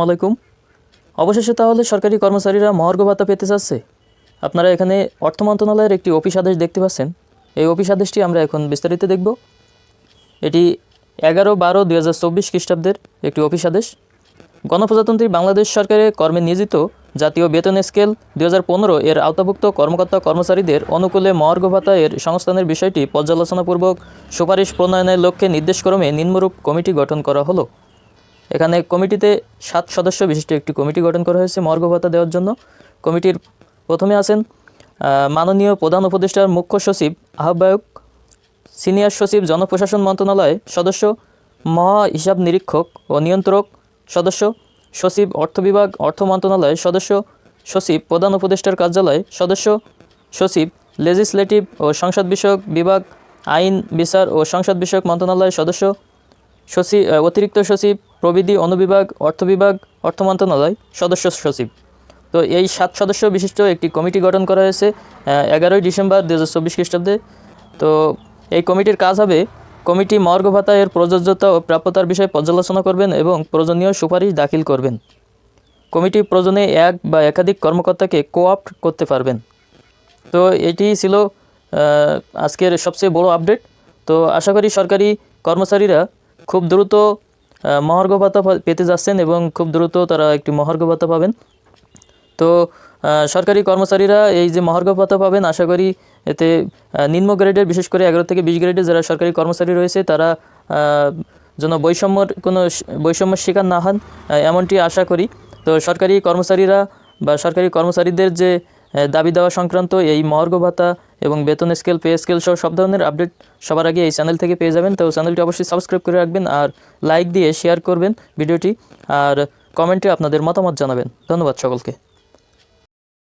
আলাইকুম। অবশেষে তাহলে সরকারি কর্মচারীরা মহার্ঘ ভাতা পেতে চাচ্ছে। আপনারা এখানে অর্থ মন্ত্রণালয়ের একটি অফিস আদেশ দেখতে পাচ্ছেন। এই অফিস আদেশটি আমরা এখন বিস্তারিত দেখব। এটি এগারো বারো দুই হাজার চব্বিশ খ্রিস্টাব্দের একটি অফিস আদেশ। গণপ্রজাতন্ত্রী বাংলাদেশ সরকারের কর্মে নিয়োজিত জাতীয় বেতন স্কেল দুই হাজার পনেরো এর আওতাভুক্ত কর্মকর্তা কর্মচারীদের অনুকূলে মহার্ঘ ভাতা এর সংস্থানের বিষয়টি পর্যালোচনাপূর্বক সুপারিশ প্রণয়নের লক্ষ্যে নির্দেশক্রমে নিম্নরূপ কমিটি গঠন করা হলো। এখানে কমিটিতে সাত সদস্য, বিশিষ্ট একটি কমিটি গঠন করা হয়েছে মর্গ ভাতা দেওয়ার জন্য। কমিটির প্রথমে আছেন মাননীয় প্রধান উপদেষ্টার মুখ্য সচিব, আহ্বায়ক, সিনিয়র সচিব, জনপ্রশাসন মন্ত্রণালয় সদস্য, মহা হিসাব নিরীক্ষক ও নিয়ন্ত্রক সদস্য, সচিব অর্থ বিভাগ, অর্থ মন্ত্রণালয় সদস্য, সচিব, প্রধান উপদেষ্টার কার্যালয় সদস্য, সচিব লেজিসলেটিভ ও সংসদ বিষয়ক বিভাগ, আইন, বিচার ও সংসদ বিষয়ক মন্ত্রণালয় সদস্য সচিব অতিরিক্ত সচিব প্রবিধি অনুবিভাগ অর্থ বিভাগ অর্থ মন্ত্রণালয়, সদস্য সচিব। তো এই সাত সদস্য বিশিষ্ট একটি কমিটি গঠন করা হয়েছে এগারোই ডিসেম্বর দু হাজার চব্বিশ খ্রিস্টাব্দে। তো এই কমিটির কাজ হবে, কমিটি মর্গ ভাতা এর প্রযোজ্যতা ও প্রাপ্যতার বিষয়ে পর্যালোচনা করবেন এবং প্রয়োজনীয় সুপারিশ দাখিল করবেন। কমিটি প্রয়োজনে এক বা একাধিক কর্মকর্তাকে কোঅপ্ট করতে পারবেন। তো এটি ছিল আজকের সবচেয়ে বড় আপডেট। তো আশা করি সরকারি কর্মচারীরা খুব দ্রুত মহার্ঘ ভাতা পেতে যাচ্ছেন এবং খুব দ্রুত তারা একটি মহার্ঘ ভাতা পাবেন। তো সরকারি কর্মচারীরা এই যে মহার্ঘ ভাতা পাবেন, আশা করি এতে নিম্ন গ্রেডের বিশেষ করে এগারো থেকে বিশ গ্রেডের যারা সরকারি কর্মচারী রয়েছে, তারা যেন বৈষম্যর কোনো বৈষম্যের শিকার না হন এমনটি আশা করি। তো, সরকারি কর্মচারীরা বা সরকারি কর্মচারীদের যে দাবি দেওয়া সংক্রান্ত এই মহার্ঘ ভাতা এবং বেতন স্কেল পে স্কেল সহ সব ধরনের আপডেট সবার আগে এই চ্যানেল থেকে পেয়ে যাবেন। তো চ্যানেলটি অবশ্যই সাবস্ক্রাইব করে রাখবেন আর লাইক দিয়ে শেয়ার করবেন ভিডিওটি। আর কমেন্টে আপনাদের মতামত জানাবেন। ধন্যবাদ সকলকে।